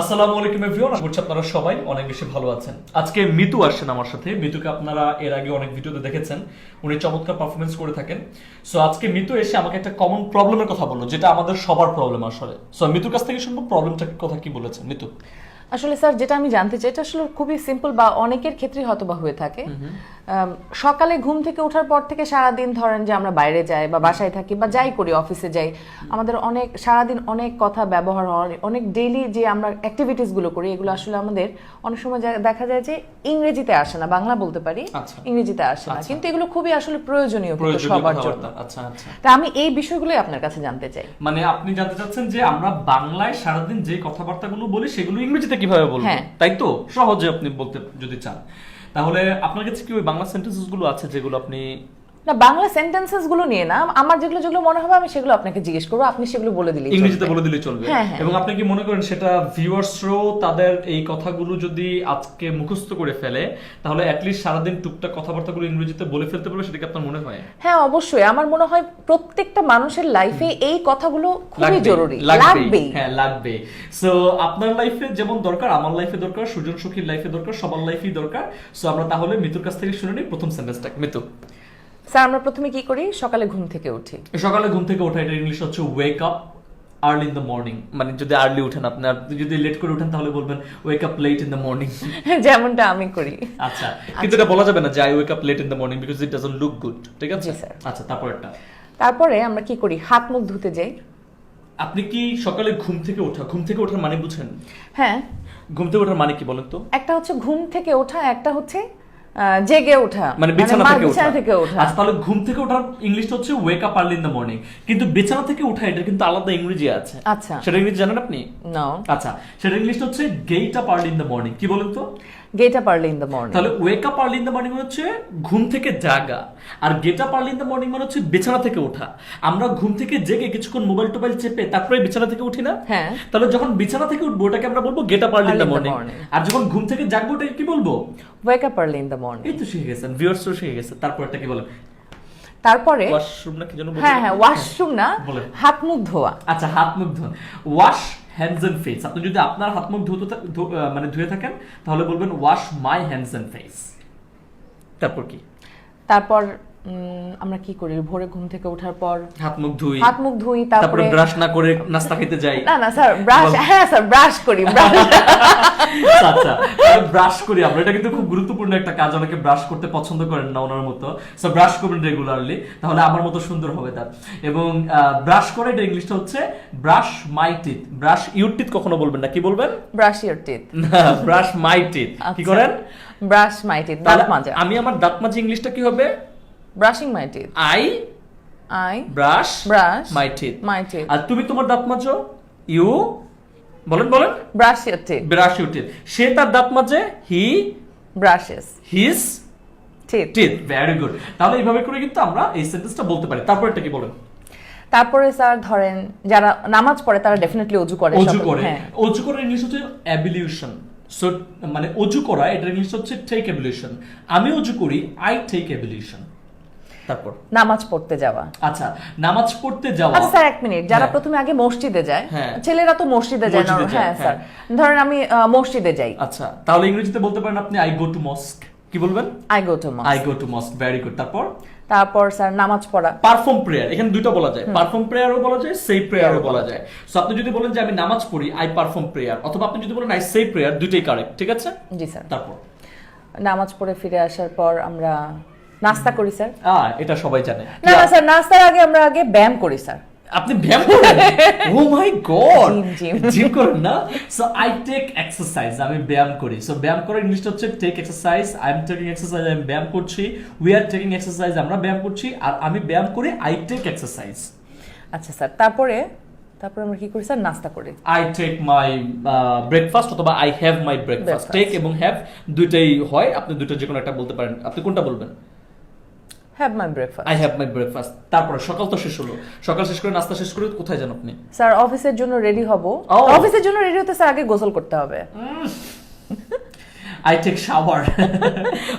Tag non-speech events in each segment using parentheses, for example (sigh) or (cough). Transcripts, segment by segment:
আসসালামু আলাইকুম এভরিওয়ান আশা করছি আপনারা সবাই অনেক বেশি ভালো আছেন। আজকে মিতু আসছেন আমার সাথে। মিতুকে আপনারা এর আগে অনেক ভিডিওতে দেখেছেন। উনি চমৎকার পারফরমেন্স করে থাকেন। সো আজকে মিতু এসে আমাকে একটা কমন প্রবলেমের কথা বলল যেটা আমাদের সবার প্রবলেম আসলে। সো মিতুর কাছ থেকে শুনব প্রবলেমটা কথা কি বলেছেন মিতু। আসলে স্যার যেটা আমি জানতে চাই এটা আসলে খুবই সিম্পল বা অনেকের ক্ষেত্রে হয়তো বা হয়ে থাকে। সকালে ঘুম থেকে ওঠার পর থেকে সারাদিন ধরেন যে আমরা বাইরে যাই বা বাসায় থাকি বা যাই করি অফিসে যাই আমাদের অনেক সারাদিন অনেক কথা ব্যবহার হয় অনেক ডেইলি যে আমরা অ্যাক্টিভিটিসগুলো করি এগুলো আসলে আমাদের অনেক সময় দেখা যায় যে ইংরেজিতে আসে না বাংলা বলতে পারি আচ্ছা। ইংরেজিতে আসে না। কিন্তু এগুলো খুবই আসলে প্রয়োজনীয় কিন্তু সবার জন্য। আচ্ছা আচ্ছা। তা আমি এই বিষয়গুলোই আপনার কাছে জানতে চাই। মানে আপনি জানতে চাচ্ছেন যে আমরা বাংলায় সারাদিন যে কথাবার্তাগুলো বলি সেগুলো ইংরেজিতে কীভাবে বলব? হ্যাঁ। তাই তো? সহজে আপনি বলতে যদি চান। তাহলে আপনার কাছে কি ওই বাংলা সেন্টেন্সেসগুলো আছে যেগুলো আপনি না বাংলা সেন্টেন্সেসগুলো নিয়ে না আমার যেগুলো যেগুলো মনে হবে আমি সেগুলো আপনাকে জিজ্ঞেস করব। আপনি সেগুলো বলে দিলেই ইংরেজিতে। বলে দিলে চলবে। হ্যাঁ, হ্যাঁ। এবং আপনি কি মনে করেন সেটা ভিউয়ার্সরাও তাদের এই কথাগুলো যদি আজকে মুখস্থ করে ফেলে তাহলে অ্যাটলিস্ট সারাদিন টুকটাক কথাবার্তাগুলো ইংরেজিতে বলে ফেলতে পারবে সেটা কি আপনার মনে হয়? হ্যাঁ অবশ্যই। আমার মনে হয় প্রত্যেকটা মানুষের লাইফে এই কথাগুলো খুবই জরুরি। লাগবেই। হ্যাঁ লাগবে সো আপনার লাইফে যেমন দরকার আমার লাইফে দরকার সুজন সুখীর লাইফে দরকার সবার লাইফেই দরকার। সো আমরা তাহলে মিতুর কাছ থেকে শুনে নিই প্রথম সেন্টেন্সটা মিতু। স্যার আমরা প্রথমে কি করি? সকালে ঘুম থেকে উঠি। সকালে ঘুম থেকে ওঠা এটা ইংলিশ হচ্ছে wake up early in the morning মানে যদি আর্লি উঠেন আপনি আর যদি লেট করে উঠেন তাহলে বলবেন wake up late in the morning যেমনটা আমি করি। আচ্ছা কিন্তু এটা বলা যাবে না যে I wake up late in the morning because it doesn't look good ঠিক আছে? স্যার। আচ্ছা তারপরটা তারপরে আমরা কি করি? হাত মুখ ধুতে যাই। আপনি কি সকালে ঘুম থেকে ওঠা ঘুম থেকে ওঠার মানে বুঝেন? হ্যাঁ। ঘুম থেকে ওঠার মানে কি বলেন তো? একটা হচ্ছে ঘুম থেকে ওঠা একটা হচ্ছে জেগে ওঠা মানে বিছানা থেকে ওঠা। থেকে ওঠা। আজ তাহলে ঘুম থেকে ওঠার ইংলিশটা হচ্ছে wake up early in the morning কিন্তু বিছানা থেকে ওঠা এটা কিন্তু আলাদা ইংরেজি আছে। আচ্ছা। সেটা ইংরেজি জানেন আপনি? নাও আচ্ছা সেটা ইংলিশটা হচ্ছে get up early in the morning কি বলেন তো? Get up early in the morning তাহলে wake up early in the morning হচ্ছে ঘুম থেকে জাগা। আর get up early in the morning মানে হচ্ছে বিছানা থেকে ওঠা। আমরা ঘুম থেকে জেগে কিছুক্ষণ মোবাইল টোবাইল চেপে তারপরে বিছানা থেকে উঠি না? হ্যাঁ। তাহলে যখন বিছানা থেকে উঠবো ওটাকে আমরা বলব get up early in the morning আর যখন ঘুম থেকে জাগবো ওটাকে কি বলব? Wake up early in the morning এই তো শিখে গেছেন ভিউয়ার্স শিখে গেছে। তারপর একটা কি বলে তারপরে ওয়াশরুম না কি যেন হ্যাঁ হ্যাঁ ওয়াশরুম না হাত মুখ ধোয়া। আচ্ছা হাত মুখ ধোন ওয়াশ হ্যান্ডস অ্যান্ড ফেস আপনি যদি আপনার হাত মুখ ধুতে মানে ধুয়ে থাকেন, তাহলে বলবেন wash my hands and face তারপর কি? তারপর আমরা কি করি? ভোরে ঘুম থেকে ওঠার পর হাত মুখ ধুই হাত মুখ ধুই তারপরে ব্রাশ না করে নাস্তা খেতে যাই। না না স্যার ব্রাশ হ্যাঁ স্যার ব্রাশ করি ব্রাশ। (laughs) আচ্ছা ব্রাশ করি আমরা। এটা কিন্তু খুব গুরুত্বপূর্ণ একটা কাজ অনেকে ব্রাশ করতে পছন্দ করেন না ওনার মতো। সো ব্রাশ করবেন রেগুলারলি তাহলে আমার মতো সুন্দর হবে তার। এবং ব্রাশ করে এটা ইংলিশটা হচ্ছে brush my teeth brush your teeth কখনো বলবেন না কি বলবেন? ব্রাশ ইউর টিথ না ব্রাশ মাই টিথ কি করেন? ব্রাশ মাই টিথ দাঁত মাজা। আমি আমার দাঁত মাঝে ইংলিশটা কি হবে? Brushing my teeth I I brush brush my teeth my teeth আর তুমি তোমার দাঁত মাজো ইউ বলেন বলেন। Brush your teeth brush your teeth সে তার দাঁত মাজে he brushes his teeth teeth very good তাহলে এইভাবে করে কিন্তু আমরা এই সেন্টেন্সটা বলতে পারি। তারপর এটা কি বলেন? তারপরে স্যার ধরেন যারা নামাজ পড়ে তারা ডেফিনেটলি অজু করে অজু করে। হ্যাঁ। অজু করার ইংলিশ হচ্ছে অ্যাবিলিউশন সো মানে অজু করা এটার ইংলিশ হচ্ছে টেক অ্যাবিলিউশন আমি অজু করি আই টেক অ্যাবিলিউশন তারপর? নামাজ পড়তে যাওয়া। আচ্ছা নামাজ পড়তে যাওয়া। আচ্ছা স্যার এক মিনিট। যারা হ্যাঁ। প্রথমে আগে মসজিদে যায় হ্যাঁ। ছেলেরা তো মসজিদে যায় না। হ্যাঁ স্যার। হ্যাঁ। ধরেন আমি মসজিদে যাই। আচ্ছা তাহলে ইংরেজিতে বলতে পারেন আপনি আই গো টু মস্ক কি বলবেন? I go to I go to mosque very good তারপর? তারপর স্যার নামাজ পড়া। পারফর্ম প্রেয়ার এখানে দুটো বলা যায়। পারফর্ম প্রেয়ারও বলা যায় সেই প্রেয়ারও বলা যায়। সো আপনি যদি বলেন যে আমি নামাজ পড়ি আই পারফর্ম প্রেয়ার অথবা আপনি যদি বলেন আই সেই প্রেয়ার দুটোই কারেক্ট ঠিক আছে? জি স্যার। তারপর? নামাজ পড়ে ফিরে আসার পর আমরা নাস্তা করি স্যার। এটা সবাই জানে। না না স্যার নাস্তার আগে আমরা আগে ব্যায়াম করি স্যার। আপনি ব্যায়াম করেন? ও মাই গড জিম, করেন না? সো আই টেক এক্সারসাইজ আমি ব্যায়াম করি। সো ব্যায়াম করার ইংলিশটা হচ্ছে take exercise I am taking exercise আমি ব্যায়াম করছি। উই আর টেকিং এক্সারসাইজ আমরা ব্যায়াম করছি। আর আমি ব্যায়াম করে আই টেক এক্সারসাইজ আচ্ছা স্যার তারপরে তারপরে আমরা কি করি স্যার? নাস্তা করি। আই টেক মাই ব্রেকফাস্ট অথবা I have my breakfast take এবং হ্যাভ দুইটাই হয়। আপনি দুটো যে কোনো একটা বলতে পারেন। আপনি কোনটা বলবেন? Have my breakfast I have my breakfast তারপরে সকাল তো শেষ হলো। সকাল শেষ করে নাস্তা শেষ করে কোথায় যান আপনি? স্যার অফিসের জন্য রেডি হব. অফিসের জন্য রেডি হতে স্যার আগে গোসল করতে হবে। আই টেক শাওয়ার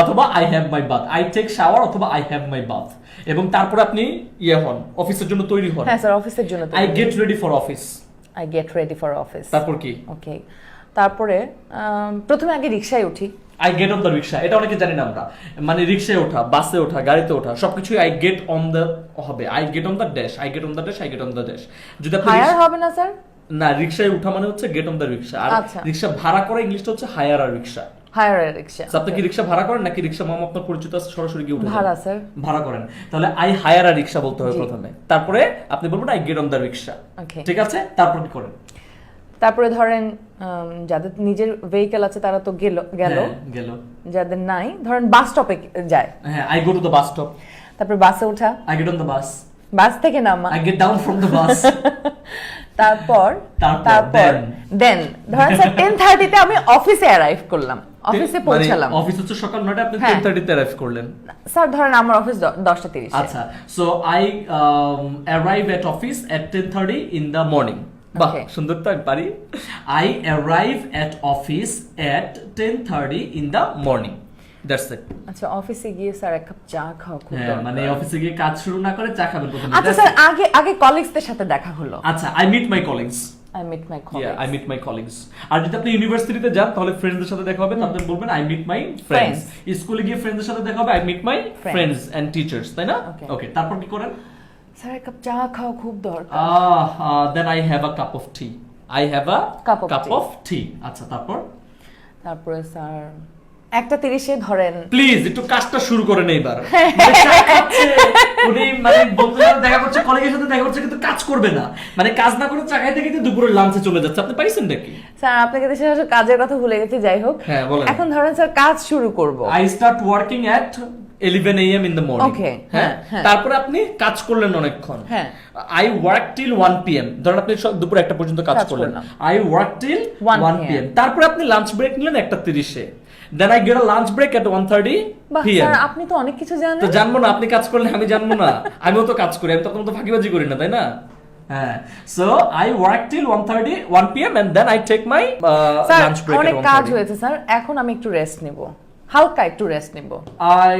অথবা I have my bath I take shower অথবা আই হ্যাভ মাই বাথ এবং তারপর আপনি ইয়ে হন অফিসের জন্য তৈরি হন। হ্যাঁ স্যার অফিসের জন্য I get ready for office I get ready for office তারপর কি? ওকে তারপরে প্রথমে আগে রিক্সায় উঠি। I get on the rickshaw এটা অনেকে জানি না আমরা। মানে রিক্সায় ওঠা বাসে ওঠা গাড়িতে ওঠা সবকিছু আই গেট অন দ্য হবে। I get on the dash I get on the dash I get on the dash যদি হায়ার হবে না স্যার না রিক্সায় উঠা মানে হচ্ছে গেট অন দ্য রিক্সা আর আচ্ছা। রিক্সা ভাড়া করা ইংলিশটা হচ্ছে হায়ার আর রিক্সা হায়ার রিক্সা আপনি কি রিক্সা ভাড়া করেন নাকি রিক্সা মামা আপনার পরিচিত আছে সরাসরি গিয়ে উঠে ভাড়া স্যার ভাড়া করেন। তাহলে আই হায়ার আর রিক্সা বলতে হবে। প্রথমে। তারপরে আপনি বলবেন I get on the rickshaw ঠিক আছে? তারপর কি করেন। তারপরে ধরেন যাদের নিজের ভেহিকেল আছে তারা তো গেল গেল হ্যাঁ, গেল। যাদের নাই ধরেন বাস স্টপে যায়। হ্যাঁ I go to the bus stop তারপরে বাসে ওঠা। I get on the bus বাস থেকে নামা। I get down from the bus তারপর তারপর, দেন ধরেন স্যার টেন থার্টিতে আমি অফিসে অ্যারাইভ করলাম। অফিসে পৌঁছালাম অফিস মানে হচ্ছে সকাল নয়টা আপনি হ্যাঁ। টেন থার্টিতে অ্যারাইভ করলেন। স্যার ধরেন আমার অফিস দশটা তিরিশ। আচ্ছা so I arrive at office at ten thirty in the morning বাহ সুন্দর তো আমি পারি I arrive at office at ten thirty in the morning that's it আচ্ছা অফিসে গিয়ে স্যার এক কাপ চা খাওয়া খুব হ্যাঁ মানে অফিসে গিয়ে কাজ শুরু না করে চা খাবেন প্রথমে। আচ্ছা স্যার আগে আগে কলিগসদের সাথে দেখা হলো। আচ্ছা I meet my colleagues I meet my Yeah, I meet my colleagues. আর যদি আপনি ইউনিভার্সিটিতে যান তাহলে ফ্রেন্ডসদের সাথে দেখা হবে। তারপরে বলবেন আই মিট মাই ফ্রেন্ডস স্কুলে গিয়ে ফ্রেন্ডসদের সাথে দেখা হবে I meet my friends and teachers তাই না? ওকে তারপর কি করেন? স্যার এক কাপ চা খাওয়া খুব দরকার then I have a cup of tea I have a cup of tea আচ্ছা তারপর তারপরে স্যার একটা তিরিশে ধরেন। প্লিজ একটু কাজটা শুরু করেন এইবার মানে উনি মানে বন্ধুদের দেখা করছে কলিগের সাথে দেখা করছে কিন্তু কাজ করবে না। মানে কাজ না করে চা খাইতে খাইতে দুপুরের লাঞ্চে চলে যাচ্ছে। আপনি পাইছেন নাকি? স্যার আপনাকে দেশে কাজের কথা ভুলে গেছি যাই হোক। হ্যাঁ, এখন ধরেন স্যার কাজ শুরু করব। I start working at 11 AM in the morning Okay, হ্যাঁ? হ্যাঁ, হ্যাঁ। তারপরে আপনি কাজ করলেন অনেকক্ষণ। হ্যাঁ। আই ওয়ার্ক টিল 1 পিএম ধরেন আপনি দুপুর একটা পর্যন্ত কাজ করলেন। আই ওয়ার্ক টিল 1 1 পিএম তারপরে আপনি লাঞ্চ ব্রেক নিলেন একটা 30 এ then I get a lunch break at 1:30 বাহ পিএম স্যার আপনি তো অনেক কিছু জানেন। তো জানব না আপনি কাজ করলে আমি জানব না। আমিও তো কাজ করি আমি তখন তো ফাঁকিবাজি করি না তাই না? হ্যাঁ so I work till 1:30 1 PM and then I take my lunch break অনেক কাজ হয়েছে স্যার। এখন আমি একটু রেস্ট নিব। হালকা একটু রেস্ট নিব। আই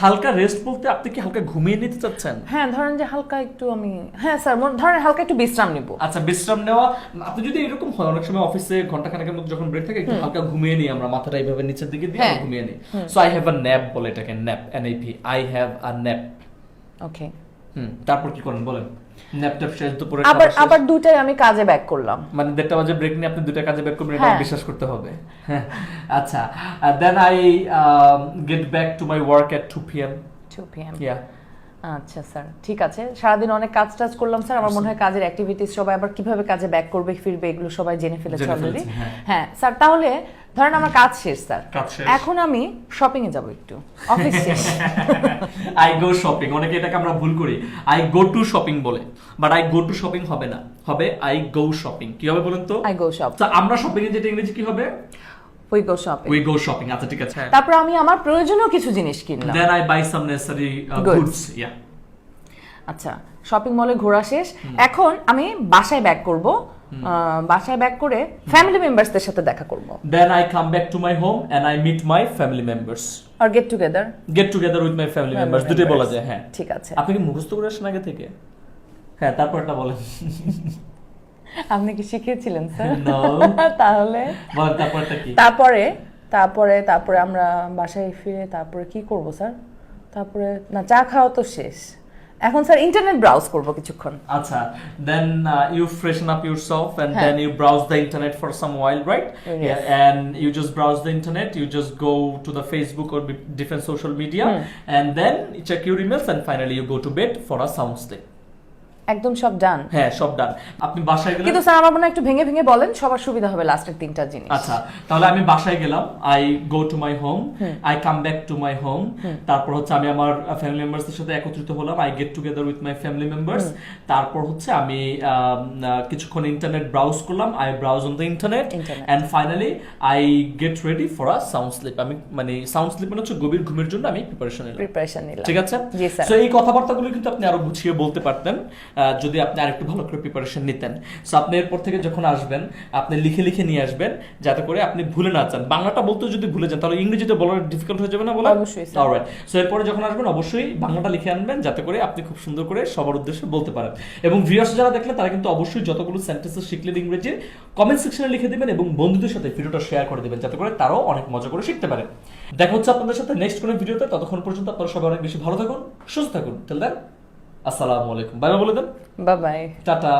হালকা রেস্ট বলতে আপনি কি হালকা ঘুমিয়ে নিতে চাচ্ছেন? হ্যাঁ ধরেন যে হালকা একটু আমি হ্যাঁ স্যার ধরেন হালকা একটু বিশ্রাম নিব। আচ্ছা বিশ্রাম নেওয়া আপনি যদি এরকম হয় অনেক সময় অফিসে ঘণ্টা খানেকের মতো যখন ব্রেক থাকে একটু হালকা ঘুমিয়ে নিই আমরা মাথাটা এইভাবে নিচের দিকে দিয়ে হ্যাঁ। ঘুমিয়ে নিই। So I have a nap বলে এটাকে nap N I P I have a nap okay hmm তারপর কি করেন বলেন? ল্যাপটপ শেষ দুপুরে আবার আবার দুটাই আমি কাজে ব্যাক করলাম। মানে দেড়টা বাজে ব্রেক নিয়ে আপনি দুটা কাজে ব্যাক করবেন এটা হ্যাঁ। বিশ্বাস করতে হবে। হ্যাঁ, (laughs) আচ্ছা then I get back to my work at two PM two PM yeah আচ্ছা স্যার। ঠিক আছে। সারাদিন অনেক কাজ টাজ করলাম স্যার। আমার মনে হয় কাজের অ্যাক্টিভিটিস সবাই আবার কীভাবে কাজে ব্যাক করবে ফিরবে এগুলো সবাই জেনে ফেলেছে অলরেডি হ্যাঁ। হ্যাঁ স্যার তাহলে ধরেন আমার কাজ শেষ স্যার। এখন আমি শপিং এ যাব একটু। অফিস শেষ। আই গো শপিং অনেকে এটাকে আমরা ভুল করি। আই গো টু শপিং বলে। But I go to shopping হবে না। হবে আই গো শপিং কি হবে বলেন তো? আই গো শপ তো আমরা শপিং এ যেটা ইংরেজি কি হবে? We go shopping we go shopping আচ্ছা ঠিক আছে তারপর আমি আমার প্রয়োজনীয় কিছু জিনিস কিনলাম। Then I buy some necessary goods yeah আচ্ছা শপিং মলে ঘোরা শেষ। এখন আমি বাসায় ব্যাক করব। আহ, বাসায় ব্যাক করে ফ্যামিলি মেম্বারসদের সাথে দেখা করব। Then I come back to my home and I meet my family members R get together get together with my family members দুটোই বলা যায় হ্যাঁ। ঠিক আছে। আপনি কি মুখস্থ করে আসেন আগে থেকে? হ্যাঁ তারপরটা বলেন। (laughs) আপনি কি শিখিয়েছিলেন স্যার? (laughs) তাহলে? তারপরে তারপরে তারপরে আমরা বাসায় ফিরে তারপরে কি করব স্যার? তারপরে না চা খাওয়া তো শেষ। এখন স্যার ইন্টারনেট ব্রাউজ করব কিছুক্ষণ। আচ্ছা then you freshen up yourself and. Then you browse the internet for some while right and browse the internet you just go to the facebook or b- different social media and then you check your emails and finally you go to bed for a sound sleep. একদম সব ডান হ্যাঁ সব ডান আপনি বাসায় গেলেন কিন্তু sir আমার মনে একটু ভেঙে ভেঙে বলেন সবার সুবিধা হবে লাস্টের তিনটা জিনিস। আচ্ছা তাহলে আমি বাসায় গেলাম I go to my home. I come back to my home. তারপর হচ্ছে আমি আমার ফ্যামিলি মেম্বারসদের সাথে একত্রিত হলাম I get together with my family members তারপর হচ্ছে আমি কিছুক্ষণ ইন্টারনেট ব্রাউজ করলাম I browse on the internet. And finally I get ready for a sound sleep আমি মানে সাউন্ড স্লিপ মানে হচ্ছে গভীর ঘুমের জন্য আমি প্রিপারেশন নিলাম। প্রিপারেশন নিলাম। ঠিক আছে? জি স্যার। তো এই কথাবার্তাগুলো কিন্তু আপনি আরও গুছিয়ে বলতে পারতেন। যদি আপনি আরেকটু ভালো করে প্রিপারেশন নিতেন। সো আপনি এরপর থেকে যখন আসবেন আপনি লিখে লিখে নিয়ে আসবেন যাতে করে আপনি ভুলে না যান। বাংলাটা বলতে যদি ভুলে যান তাহলে ইংরেজিতে বলার ডিফিকাল্ট হয়ে যাবে না বলা? অবশ্যই। অলরাইট সো এরপরে যখন আসবেন অবশ্যই বাংলাটা লিখে আনবেন যাতে করে আপনি খুব সুন্দর করে সবার উদ্দেশ্যে বলতে পারেন। এবং ভিউয়ার্স যারা দেখলেন তারা কিন্তু অবশ্যই যতগুলো সেন্টেন্সেস শিখলেন ইংরেজি কমেন্ট সেকশনে লিখে দিবেন এবং বন্ধুদের সাথে ভিডিওটা শেয়ার করে দিবেন যাতে করে তারাও অনেক মজা করে শিখতে পারে। দেখা হচ্ছে আপনাদের সাথে নেক্সট কোনো ভিডিওতে ততক্ষণ পর্যন্ত আপনারা সবাই অনেক বেশি ভালো থাকুন সুস্থ থাকুন। টেল দেন আসসালামু আলাইকুম। বাই বাই বলে দেন। Bye bye tata.